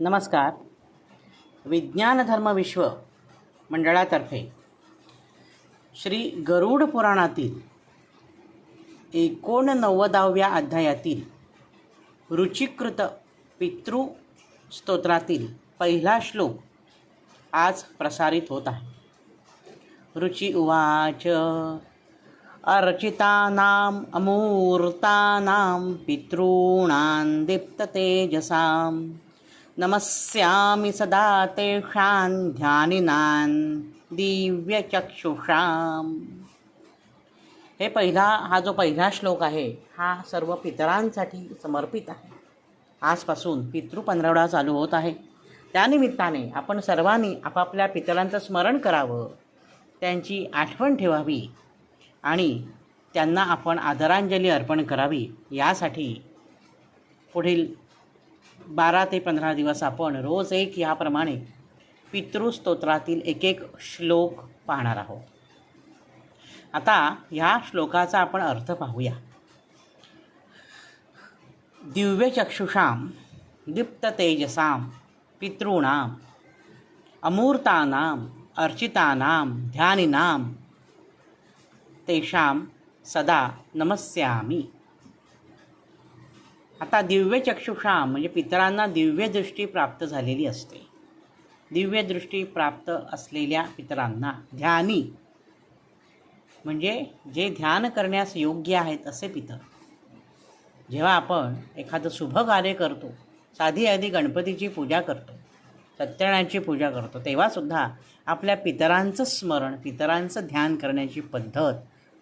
नमस्कार. विज्ञान धर्म विश्व मंडळातर्फे श्री गरुड पुराणातील एकोणनव्वदाव्या अध्यायातील रुचिकृत पितृ स्तोत्रातील पहिला श्लोक आज प्रसारित होत आहे. रुचि उवाच. अर्चितानाम अमूर्तानाम पितॄणां तेजसाम नमस्यामि सदा तेषां ध्यानिनां दिव्यचक्षुषां हे पहिला हा जो पहिला श्लोक आहे हा सर्व पितरांसाठी समर्पित आहे. आजपासून पितृ पंधरवडा चालू होत आहे. त्यानिमित्ताने आपण सर्वांनी आपापल्या पितरांचं स्मरण करावं त्यांची आठवण ठेवावी आणि त्यांना आपण आदरांजली अर्पण करावी यासाठी पुढील बारा ते पंधरा दिवस आपण रोज एक याप्रमाणे पितृस्तोत्रातील एक एक श्लोक पाहणार आहोत. आता ह्या श्लोकाचा आपण अर्थ पाहूया. दिव्यचक्षुषां दीप्ततेजसां पितॄणाम् अमूर्तानाम् अर्चितानां ध्यानिनां तेषां सदा नमस्यामी. आता दिव्य चक्षुषा म्हणजे पितरांना दिव्यदृष्टी प्राप्त झालेली असते. दिव्यदृष्टी प्राप्त असलेल्या पितरांना ध्यानी म्हणजे जे ध्यान करण्यास योग्य आहेत असे पितर. जेव्हा आपण एखादं शुभ कार्य करतो साधी आधी गणपतीची पूजा करतो सत्यनारायणची पूजा करतो तेव्हासुद्धा आपल्या पितरांचं स्मरण पितरांचं ध्यान करण्याची पद्धत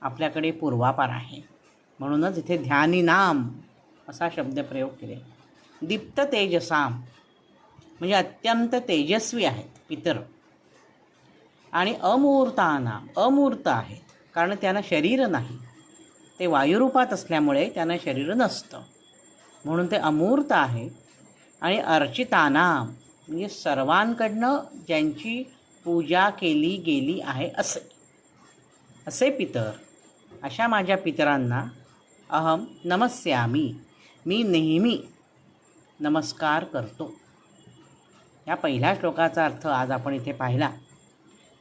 आपल्याकडे पूर्वापार आहे. म्हणूनच इथे ध्यानी नाम असा शब्दप्रयोग केले. दीप्त तेजसाम म्हणजे अत्यंत तेजस्वी आहेत पितर. आणि अमूर्ताना अमूर्त आहेत. कारण त्यांना शरीर नाही. ते वायुरूपात असल्यामुळे त्यांना शरीर नसतं. म्हणून ते अमूर्त आहे आणि अर्चितानाम म्हणजे सर्वांकडनं ज्यांची पूजा केली गेली आहे असे. असे पितर. अशा माझ्या पितरांना अहम नमस्यामी. मी नेहमी नमस्कार करतो. या पहिल्या श्लोकाचा अर्थ आज आपण इथे पाहिला.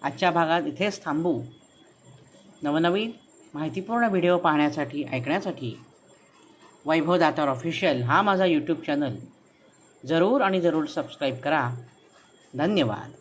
आजच्या भागात इथेच थांबू. नवनवीन माहितीपूर्ण व्हिडिओ पाहण्यासाठी ऐकण्यासाठी वैभव दातार ऑफिशियल हा माझा यूट्यूब चॅनल. जरूर आणि जरूर सबस्क्राईब करा. धन्यवाद.